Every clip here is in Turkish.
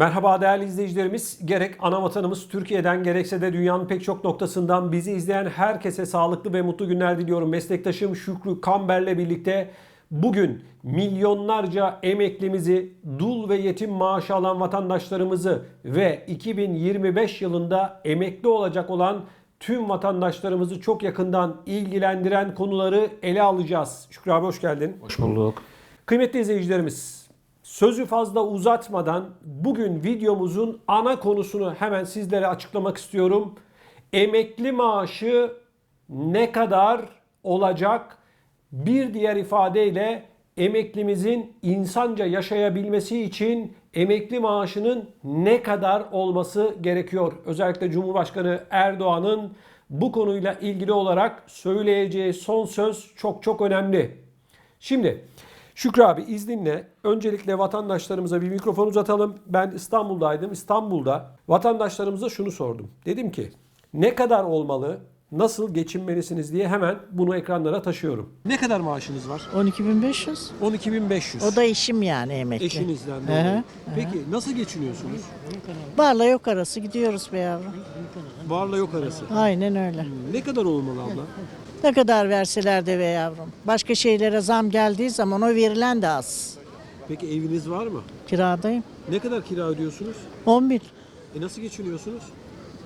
Merhaba değerli izleyicilerimiz. Gerek ana vatanımız Türkiye'den gerekse de dünyanın pek çok noktasından bizi izleyen herkese sağlıklı ve mutlu günler diliyorum. Meslektaşım Şükrü Kamber'le birlikte bugün milyonlarca emeklimizi, dul ve yetim maaşı alan vatandaşlarımızı ve 2025 yılında emekli olacak olan tüm vatandaşlarımızı çok yakından ilgilendiren konuları ele alacağız. Şükrü abi hoş geldin. Hoş bulduk. Kıymetli izleyicilerimiz, sözü fazla uzatmadan bugün videomuzun ana konusunu hemen sizlere açıklamak istiyorum. Emekli maaşı ne kadar olacak? Bir diğer ifadeyle emeklimizin insanca yaşayabilmesi için emekli maaşının ne kadar olması gerekiyor? Özellikle Cumhurbaşkanı Erdoğan'ın bu konuyla ilgili olarak söyleyeceği son söz çok çok önemli. Şimdi Şükrü abi izninle öncelikle vatandaşlarımıza bir mikrofon uzatalım. Ben İstanbul'daydım. İstanbul'da vatandaşlarımıza şunu sordum. Dedim ki ne kadar olmalı, nasıl geçinmelisiniz diye hemen bunu ekranlara taşıyorum. Ne kadar maaşınız var? 12.500. 12.500. O da eşim yani emekli. Eşinizden Hı dolayı. hı, Peki nasıl geçiniyorsunuz? Varla yok arası gidiyoruz be yavrum. Varla yok arası. Aynen öyle. Ne kadar olmalı abla? Ne kadar verseler de be yavrum. Başka şeylere zam geldiği zaman o verilen de az. Peki eviniz var mı? Kiradayım. Ne kadar kira ödüyorsunuz? 11. E nasıl geçiniyorsunuz?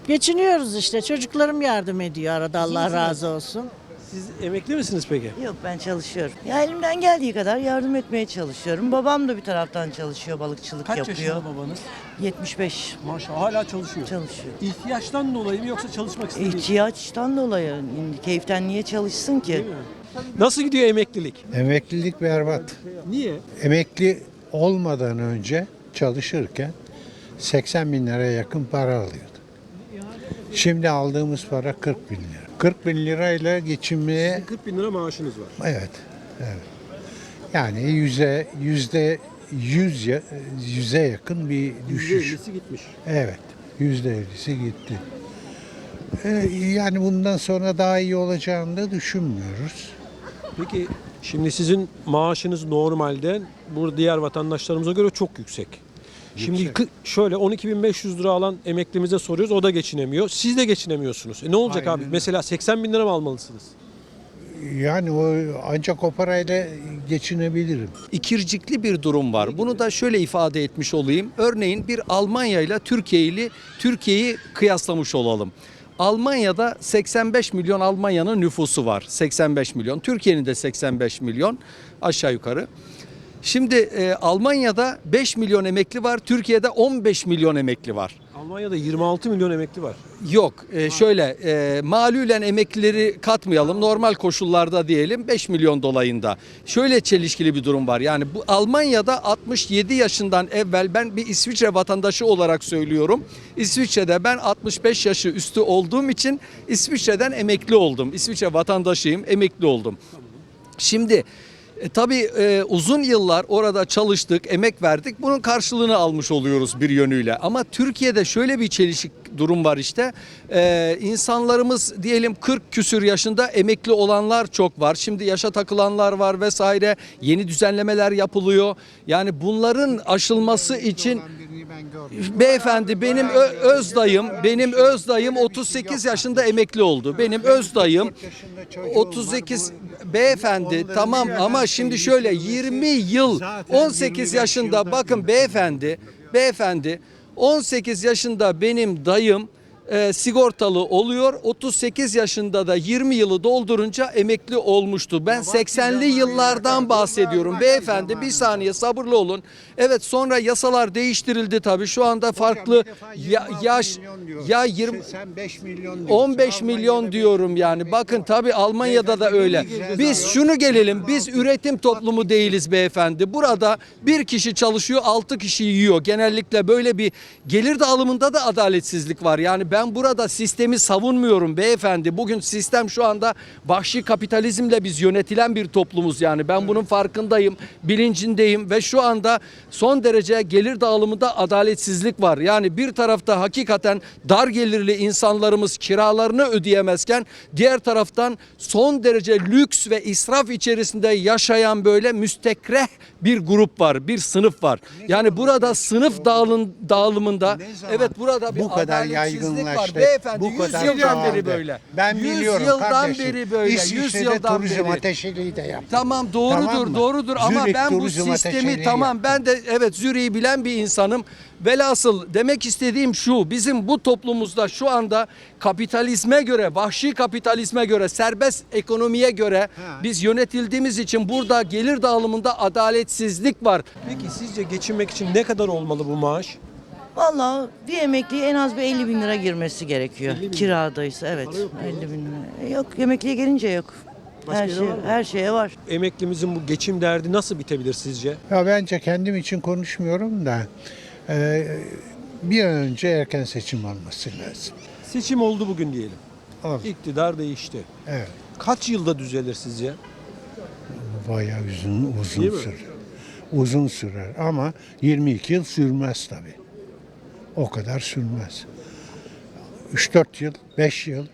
Geçiniyoruz işte. Çocuklarım yardım ediyor arada Allah razı olsun. Siz emekli misiniz peki? Yok ben çalışıyorum. Ya elimden geldiği kadar yardım etmeye çalışıyorum. Babam da bir taraftan çalışıyor, balıkçılık Kaç yapıyor. yaşında babanız? 75 Maşallah hala çalışıyor. çalışıyor. İhtiyaçtan dolayı mı yoksa çalışmak istediği için? İhtiyaçtan dolayı keyiften niye çalışsın ki? Değil mi? Nasıl gidiyor emeklilik? Emeklilik berbat. Niye? Emekli olmadan önce çalışırken 80 bin liraya yakın para alıyordu. Şimdi aldığımız para 40 bin lira. 40 bin lirayla geçinmeye 40 bin lira maaşınız var. evet, evet. Yani yüze yüzde yüz ya- yüze yakın bir düşüş. %50'si gitmiş. Evet, yüzde ellisi gitti. Ee, yani bundan sonra daha iyi olacağını da düşünmüyoruz. Peki şimdi sizin maaşınız normalde bu diğer vatandaşlarımıza göre çok yüksek. Şimdi Yüksek. şöyle 12.500 lira alan emeklimize soruyoruz o da geçinemiyor. Siz de geçinemiyorsunuz. E ne olacak Aynen abi? Mesela 80 bin lira mı almalısınız? Yani o ancak o parayla geçinebilirim. ikircikli bir durum var. Bunu da şöyle ifade etmiş olayım. Örneğin bir Almanya ile Türkiye ile Türkiye'yi kıyaslamış olalım. Almanya'da 85 milyon Almanya'nın nüfusu var. 85 milyon. Türkiye'nin de 85 milyon aşağı yukarı. Şimdi e, Almanya'da 5 milyon emekli var. Türkiye'de 15 milyon emekli var. Almanya'da 26 milyon emekli var. Yok e, şöyle e, malülen emeklileri katmayalım normal koşullarda diyelim 5 milyon dolayında. Şöyle çelişkili bir durum var yani bu Almanya'da 67 yaşından evvel ben bir İsviçre vatandaşı olarak söylüyorum. İsviçre'de ben 65 yaşı üstü olduğum için İsviçre'den emekli oldum. İsviçre vatandaşıyım emekli oldum. Şimdi e, tabii e, uzun yıllar orada çalıştık, emek verdik. Bunun karşılığını almış oluyoruz bir yönüyle. Ama Türkiye'de şöyle bir çelişik durum var işte. E, insanlarımız diyelim 40 küsür yaşında emekli olanlar çok var. Şimdi yaşa takılanlar var vesaire. Yeni düzenlemeler yapılıyor. Yani bunların aşılması için Beyefendi benim öz dayım, benim öz dayım 38 yaşında emekli oldu. Benim öz dayım 38 beyefendi tamam ama şimdi şöyle 20 yıl 18 yaşında bakın beyefendi beyefendi 18 yaşında benim dayım e, sigortalı oluyor. 38 yaşında da 20 yılı doldurunca emekli olmuştu. Ben 80'li yıllardan bahsediyorum. Beyefendi bir saniye sabırlı olun. Evet sonra yasalar değiştirildi tabii. Şu anda farklı ya- yaş ya 20 85 milyon diyorsun. 15 milyon diyorum yani. Bakın tabii Almanya'da da öyle. Biz şunu gelelim. Biz üretim toplumu değiliz beyefendi. Burada bir kişi çalışıyor, 6 kişi yiyor. Genellikle böyle bir gelir dağılımında da adaletsizlik var. Yani ben burada sistemi savunmuyorum beyefendi. Bugün sistem şu anda vahşi kapitalizmle biz yönetilen bir toplumuz yani. Ben bunun farkındayım, bilincindeyim ve şu anda son derece gelir dağılımında adaletsizlik var. Yani bir tarafta hakikaten dar gelirli insanlarımız kiralarını ödeyemezken diğer taraftan son derece lüks ve israf içerisinde yaşayan böyle müstekreh bir grup var, bir sınıf var. Yani burada sınıf dağılım, dağılımında evet burada bir bu kadar adaletsizlik var. Beyefendi bu 100 kadar yıldan beri böyle. Ben 100 biliyorum yıldan kardeşim. beri böyle. 100 İsviçre'de yıldan turizm beri. ateşeliği de yaptı. Tamam doğrudur Tamam mı? doğrudur ama Zürih ben bu turizm sistemi ateşeliği tamam ben de evet Zürih'i bilen bir insanım. Velhasıl demek istediğim şu bizim bu toplumumuzda şu anda kapitalizme göre vahşi kapitalizme göre serbest ekonomiye göre biz yönetildiğimiz için burada gelir dağılımında adaletsizlik var. Peki sizce geçinmek için ne kadar olmalı bu maaş? Vallahi bir emekliye en az bir 50 bin lira girmesi gerekiyor. 50 bin. Kiradaysa evet. Para yok mu? 50 bin lira. Yok emekliye gelince yok. Başka her yere şey var mı? her şeye var. Emeklimizin bu geçim derdi nasıl bitebilir sizce? Ya bence kendim için konuşmuyorum da e, bir an önce erken seçim olması lazım. Seçim oldu bugün diyelim. Oldu. İktidar değişti. Evet. Kaç yılda düzelir sizce? Bayağı uzun uzun Değil mi? sürer. Uzun sürer ama 22 yıl sürmez tabii. O kadar sürmez. 3-4 yıl, 5 yıl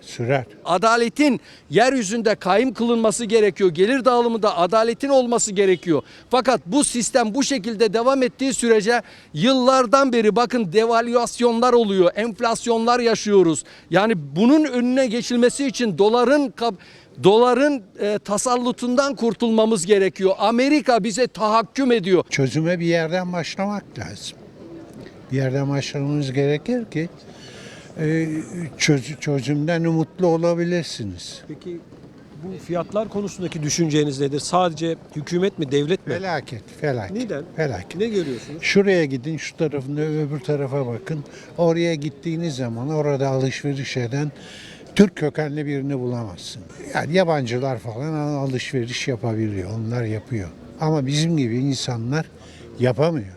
sürer. Adaletin yeryüzünde kaim kılınması gerekiyor. Gelir dağılımında adaletin olması gerekiyor. Fakat bu sistem bu şekilde devam ettiği sürece yıllardan beri bakın devalüasyonlar oluyor, enflasyonlar yaşıyoruz. Yani bunun önüne geçilmesi için doların doların e, tasallutundan kurtulmamız gerekiyor. Amerika bize tahakküm ediyor. Çözüme bir yerden başlamak lazım. Bir yerden başlamamız gerekir ki e, çöz, çözümden umutlu olabilirsiniz. Peki bu fiyatlar konusundaki düşünceniz nedir? Sadece hükümet mi, devlet mi? Felaket, felaket. Neden? Felaket. Ne görüyorsunuz? Şuraya gidin, şu tarafında öbür tarafa bakın. Oraya gittiğiniz zaman orada alışveriş eden Türk kökenli birini bulamazsın. Yani yabancılar falan alışveriş yapabiliyor, onlar yapıyor. Ama bizim gibi insanlar yapamıyor.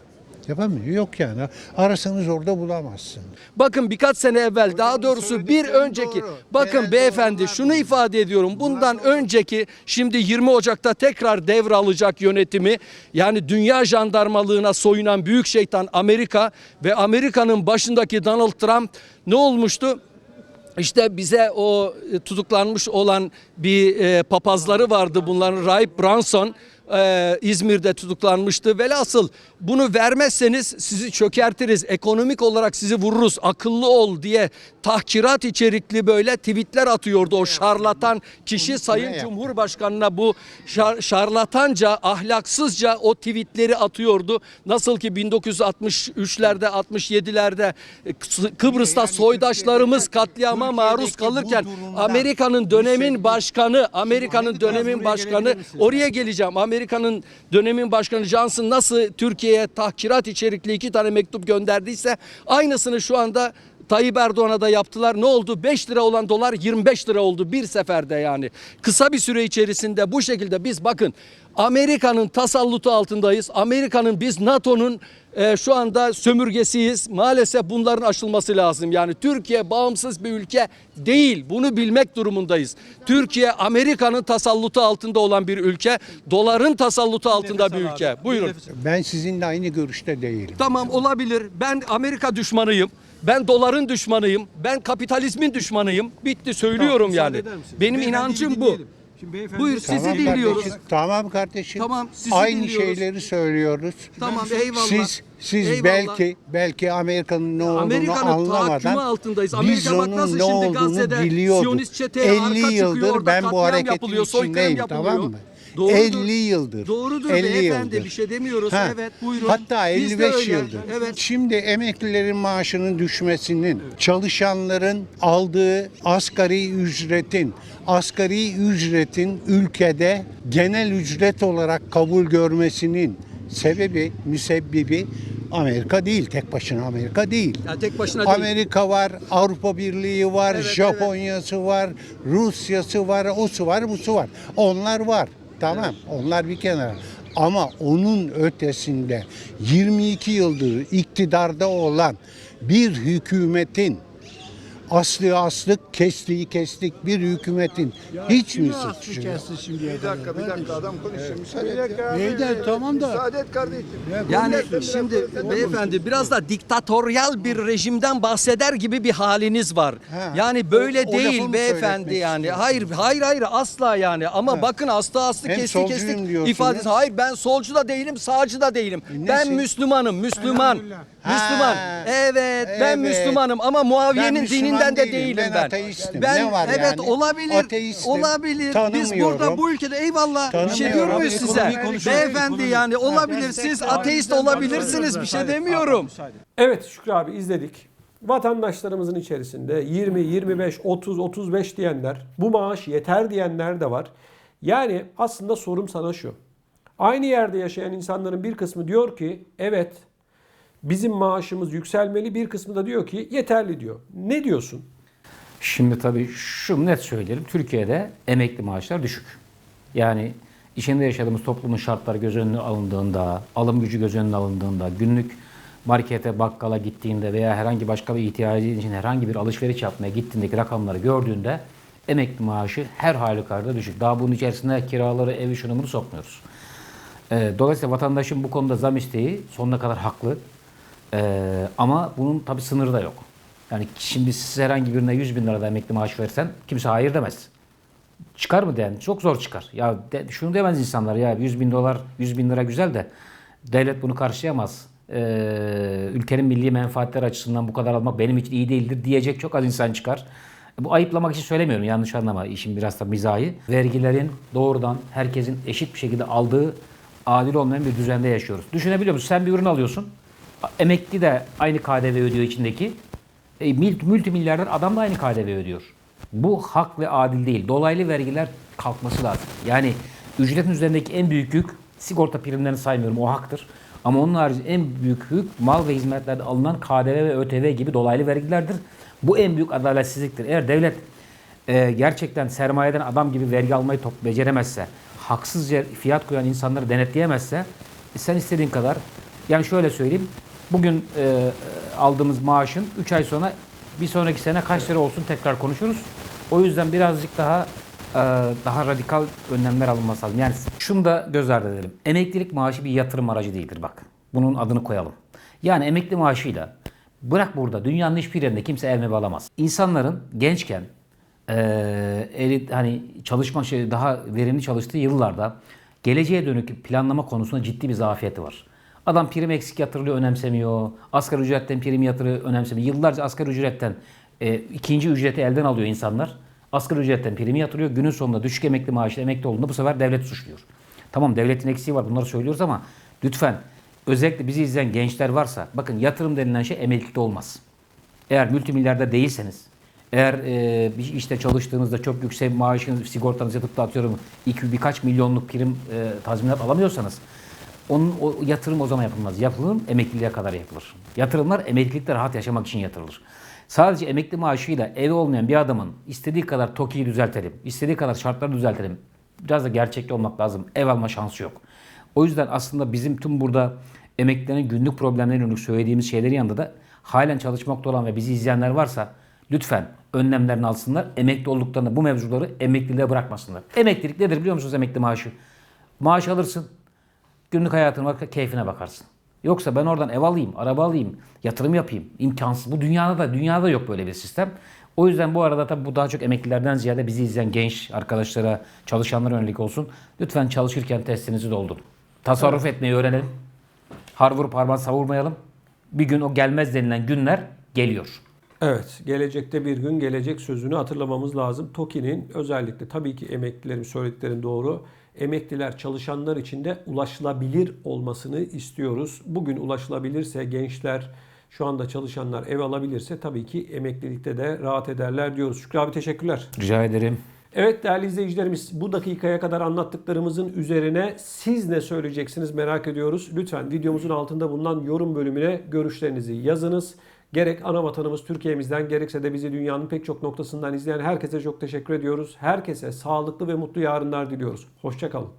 Yapamıyor. Yok yani. Arasanız orada bulamazsın. Bakın birkaç sene evvel daha doğrusu bir önceki doğru. bakın Evet, beyefendi doğrular şunu ifade ediyorum. Bundan önceki şimdi 20 Ocak'ta tekrar devralacak yönetimi yani dünya jandarmalığına soyunan büyük şeytan Amerika ve Amerika'nın başındaki Donald Trump ne olmuştu? İşte bize o e, tutuklanmış olan bir e, papazları vardı bunların Rahip Branson e, İzmir'de tutuklanmıştı. Velhasıl bunu vermezseniz sizi çökertiriz. Ekonomik olarak sizi vururuz. Akıllı ol diye tahkirat içerikli böyle tweetler atıyordu o şarlatan kişi Sayın? Cumhurbaşkanına bu şar- şarlatanca, ahlaksızca o tweetleri atıyordu. Nasıl ki 1963'lerde, 67'lerde e, Kı- Kıbrıs'ta soydaşlarımız katliama maruz kalırken durumdan Amerika'nın dönemin başkanı, Amerika'nın dönemin başkanı oraya geleceğim. Amerika'nın dönemin başkanı Johnson nasıl Türkiye'ye tahkirat içerikli iki tane mektup gönderdiyse aynısını şu anda Tayyip Erdoğan'a da yaptılar. Ne oldu? 5 lira olan dolar 25 lira oldu bir seferde yani. Kısa bir süre içerisinde bu şekilde biz bakın Amerika'nın tasallutu altındayız. Amerika'nın biz NATO'nun e, şu anda sömürgesiyiz. Maalesef bunların aşılması lazım. Yani Türkiye bağımsız bir ülke değil. Bunu bilmek durumundayız. Türkiye Amerika'nın tasallutu altında olan bir ülke. Doların tasallutu altında bir ülke. Buyurun. Ben sizinle aynı görüşte değilim. Tamam olabilir. Ben Amerika düşmanıyım. Ben doların düşmanıyım. Ben kapitalizmin düşmanıyım. Bitti söylüyorum yani. Benim inancım bu. Şimdi beyefendi- Buyur, sizi Tamam dinliyoruz. kardeşim, Tamam kardeşim. Tamam, sizi Aynı dinliyoruz. şeyleri söylüyoruz. Tamam eyvallah. Siz siz Eyvallah. belki belki Amerika'nın ne olduğunu Amerika'nın anlamadan altındayız. biz Amerika bak onun nasıl ne şimdi olduğunu Gazze'de biliyorduk. Siyonist çeteye arka 50 çıkıyor, yıldır orada ben bu katliam hareketin yapılıyor, soykırım içindeyim yapılıyor. tamam mı? Doğrudur. 50 yıldır. Doğrudur 50 beyefendi, yıldır. bir şey demiyoruz. Ha, Evet, buyurun. Hatta Biz de 55 öyle. yıldır. Evet. Şimdi emeklilerin maaşının düşmesinin, çalışanların aldığı asgari ücretin, asgari ücretin ülkede genel ücret olarak kabul görmesinin sebebi, müsebbibi Amerika değil. Tek başına Amerika değil. Ya tek başına değil. Amerika var, Avrupa Birliği var, Evet, Japonya'sı var, Rusya'sı var, osu var, busu var. Onlar var. Tamam. Onlar bir kenara. Ama onun ötesinde 22 yıldır iktidarda olan bir hükümetin Aslı aslık, kestiği kestik bir hükümetin hiç mi suçu yok? Bir dakika bir dakika adam konuşuyor. Müsaade et ya. Neyden tamam da. Müsaade et kardeşim. Yani şimdi beyefendi biraz da diktatöryal bir rejimden bahseder gibi bir haliniz var. Ha. Yani böyle O- o lafı değil mı beyefendi söyletmek yani. Hayır hayır hayır asla yani. Ama bakın hasta hasta Hem kesti solcuyum kestik diyorsunuz. ifadesi. Hayır ben solcu da değilim, sağcı da değilim. ben nesin? Müslümanım, Müslüman. Müslüman. Ha. Evet, ben Evet. Müslümanım ama Muaviye'nin Ben Müslüman dininden de değilim, değilim ben ben. ateistim. Ben Ne var evet yani? olabilir. Ateistim. Olabilir. Biz burada bu ülkede eyvallah bir şey diyor muyuz size? Beyefendi ekonomi. yani olabilir. Siz ateist olabilirsiniz bir şey demiyorum. Evet Şükrü abi izledik. Vatandaşlarımızın içerisinde 20, 25, 30, 35 diyenler, bu maaş yeter diyenler de var. Yani aslında sorum sana şu. Aynı yerde yaşayan insanların bir kısmı diyor ki evet bizim maaşımız yükselmeli bir kısmı da diyor ki yeterli diyor. Ne diyorsun? Şimdi tabii şu net söyleyelim. Türkiye'de emekli maaşlar düşük. Yani içinde yaşadığımız toplumun şartları göz önüne alındığında, alım gücü göz önüne alındığında, günlük markete, bakkala gittiğinde veya herhangi başka bir ihtiyacın için herhangi bir alışveriş yapmaya gittiğindeki rakamları gördüğünde emekli maaşı her halükarda düşük. Daha bunun içerisine kiraları, evi şunu bunu sokmuyoruz. Ee, dolayısıyla vatandaşın bu konuda zam isteği sonuna kadar haklı. Ee, ama bunun tabi sınırı da yok. Yani şimdi siz herhangi birine 100 bin lirada emekli maaş versen kimse hayır demez. Çıkar mı den? Çok zor çıkar. Ya de, şunu demez insanlar ya 100 bin dolar 100 bin lira güzel de devlet bunu karşılayamaz. Ee, ülkenin milli menfaatleri açısından bu kadar almak benim için iyi değildir diyecek çok az insan çıkar. Bu ayıplamak için söylemiyorum yanlış anlama işin biraz da mizahi. Vergilerin doğrudan herkesin eşit bir şekilde aldığı adil olmayan bir düzende yaşıyoruz. Düşünebiliyor musun? Sen bir ürün alıyorsun. Emekli de aynı KDV ödüyor içindeki. E, mil- multimilyarder adam da aynı KDV ödüyor. Bu hak ve adil değil. Dolaylı vergiler kalkması lazım. Yani ücretin üzerindeki en büyük yük sigorta primlerini saymıyorum o haktır. Ama onun harici en büyük yük mal ve hizmetlerde alınan KDV ve ÖTV gibi dolaylı vergilerdir. Bu en büyük adaletsizliktir. Eğer devlet e, gerçekten sermayeden adam gibi vergi almayı top beceremezse, haksızca fiyat koyan insanları denetleyemezse e, sen istediğin kadar yani şöyle söyleyeyim. Bugün e, aldığımız maaşın 3 ay sonra bir sonraki sene kaç lira olsun tekrar konuşuruz. O yüzden birazcık daha e, daha radikal önlemler alınması lazım. Yani şunu da göz ardı edelim. Emeklilik maaşı bir yatırım aracı değildir bak. Bunun adını koyalım. Yani emekli maaşıyla bırak burada dünyanın hiçbir yerinde kimse ev mevi alamaz. İnsanların gençken eee eli, hani çalışma şey daha verimli çalıştığı yıllarda geleceğe dönük planlama konusunda ciddi bir zafiyeti var. Adam prim eksik yatırılıyor önemsemiyor. Asgari ücretten prim yatırıyor önemsemiyor. Yıllarca asgari ücretten e, ikinci ücreti elden alıyor insanlar. Asgari ücretten primi yatırıyor. Günün sonunda düşük emekli maaşla emekli olduğunda bu sefer devlet suçluyor. Tamam devletin eksiği var bunları söylüyoruz ama lütfen özellikle bizi izleyen gençler varsa bakın yatırım denilen şey emeklilikte olmaz. Eğer multimilyarder değilseniz, eğer e, bir işte çalıştığınızda çok yüksek maaşın sigortanızı yatıp da atıyorum iki, birkaç milyonluk prim e, tazminat alamıyorsanız onun o yatırım o zaman yapılmaz. Yapılır emekliliğe kadar yapılır. Yatırımlar emeklilikte rahat yaşamak için yatırılır. Sadece emekli maaşıyla evi olmayan bir adamın istediği kadar TOKİ'yi düzeltelim, istediği kadar şartları düzeltelim. Biraz da gerçekçi olmak lazım. Ev alma şansı yok. O yüzden aslında bizim tüm burada emeklilerin günlük problemlerine yönelik söylediğimiz şeylerin yanında da halen çalışmakta olan ve bizi izleyenler varsa lütfen önlemlerini alsınlar. Emekli olduklarında bu mevzuları emekliliğe bırakmasınlar. Emeklilik nedir biliyor musunuz emekli maaşı? Maaş alırsın, günlük hayatına bak, keyfine bakarsın. Yoksa ben oradan ev alayım, araba alayım, yatırım yapayım. imkansız. Bu dünyada da dünyada yok böyle bir sistem. O yüzden bu arada tabii bu daha çok emeklilerden ziyade bizi izleyen genç arkadaşlara, çalışanlara yönelik olsun. Lütfen çalışırken testinizi doldurun. Tasarruf etmeyi öğrenelim. Har vurup harman savurmayalım. Bir gün o gelmez denilen günler geliyor. Evet, gelecekte bir gün gelecek sözünü hatırlamamız lazım. TOKİ'nin özellikle tabii ki emeklilerin söylediklerin doğru. Emekliler çalışanlar için de ulaşılabilir olmasını istiyoruz. Bugün ulaşılabilirse gençler şu anda çalışanlar ev alabilirse tabii ki emeklilikte de rahat ederler diyoruz. Şükrü abi teşekkürler. Rica ederim. Evet değerli izleyicilerimiz bu dakikaya kadar anlattıklarımızın üzerine siz ne söyleyeceksiniz merak ediyoruz. Lütfen videomuzun altında bulunan yorum bölümüne görüşlerinizi yazınız. Gerek ana vatanımız Türkiye'mizden gerekse de bizi dünyanın pek çok noktasından izleyen herkese çok teşekkür ediyoruz. Herkese sağlıklı ve mutlu yarınlar diliyoruz. Hoşçakalın.